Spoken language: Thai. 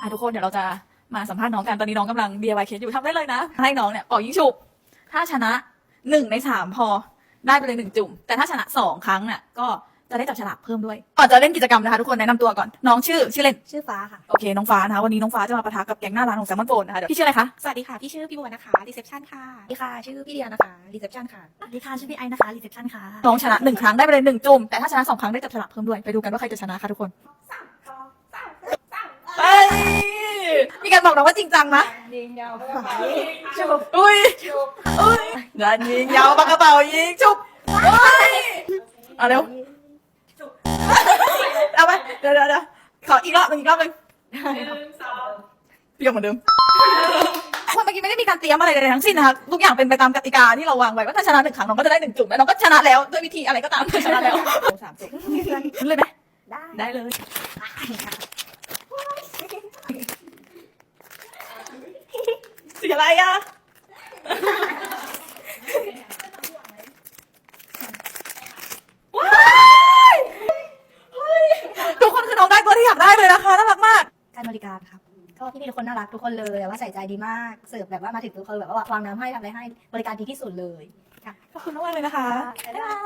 อะทุกคนเดี๋ยวเราจะมาสัมภาษณ์น้องกันตอนนี้น้องกำลัง DIY เคสอยู่ทำได้เลยนะ ให้น้องเนี่ยเป่ายิงฉุบ ถ้าชนะหนึ่งในสามพอได้ไปเลยหนึ่งจุ่ม แต่ถ้าชนะสองครั้งเนี่ยก็จะได้จับฉลากเพิ่มด้วย ก่อนจะเล่นกิจกรรมนะคะทุกคนแนะนำตัวก่อน น้องชื่อชื่อเล่น ชื่อฟ้าค่ะ โอเค น้องฟ้านะคะ วันนี้น้องฟ้าจะมาปะทะกับแก๊งหน้าร้านของแซมมอนโฟนนะคะเดี๋ยวพี่ชื่ออะไรคะ สวัสดีค่ะ พี่ชื่อพี่บัวนะคะรีเซพชันค่ะสวัสดีค่ะ ชื่อพี่เดียนะคะรีเซพชันค่ะสวัสดีค่ะ ชื่อพี่ไอนะคะรีเซพชันค่ะน้องชนะหนึ่งครั้งได้ไปเลยหนึ่งจุ่ม แต่ถ้าชนะสองครั้งได้จับฉลากเพิ่มด้วย ไปดูกันว่าใครจะชนะคะทุกคนไปมีการ บอกน้องว่าจริงจังนะยิงยาวชุบอุ้ยอุ้ยเดินยิงยาวปากกระเป๋ายิงชุบอุ้ยเอาเร็วเอาไปเดี๋ยวเดี๋ยวเดี๋ยวขออีกรอบหนึ่งอีกรอบหนึ่งพี่ยกเหมือนเดิมคนเมื่อกี้ไม่ได้มีการเตรียมอะไรเลยทั้งสิ้นนะคะทุกอย่างเป็นไปตามกติกาที่เราวางไว้ว่าถ้าชนะหนึ่งครั้งน้องก็จะได้หนึ่งจุ่มแล้วน้องก็ชนะแล้วด้วยวิธีอะไรก็ตามชนะแล้วสามจุ่มเลยไหมได้ได้เลย สีอะไรอะ ว้ายเฮ้ยทุกคนคือน้องได้ตัวที่อยากได้เลยนะคะน่ารักมาก การบริการครับ ก็พี่พี่ทุกคนน่ารักทุกคนเลยแบบว่าใส่ใจดีมาก เสิร์ฟแบบว่ามาถึงทุกคนแบบว่าวางน้ำให้ทำอะไรให้ บริการดีที่สุดเลย ค่ะ ขอบคุณมากๆเลยนะคะ บ๊ายบาย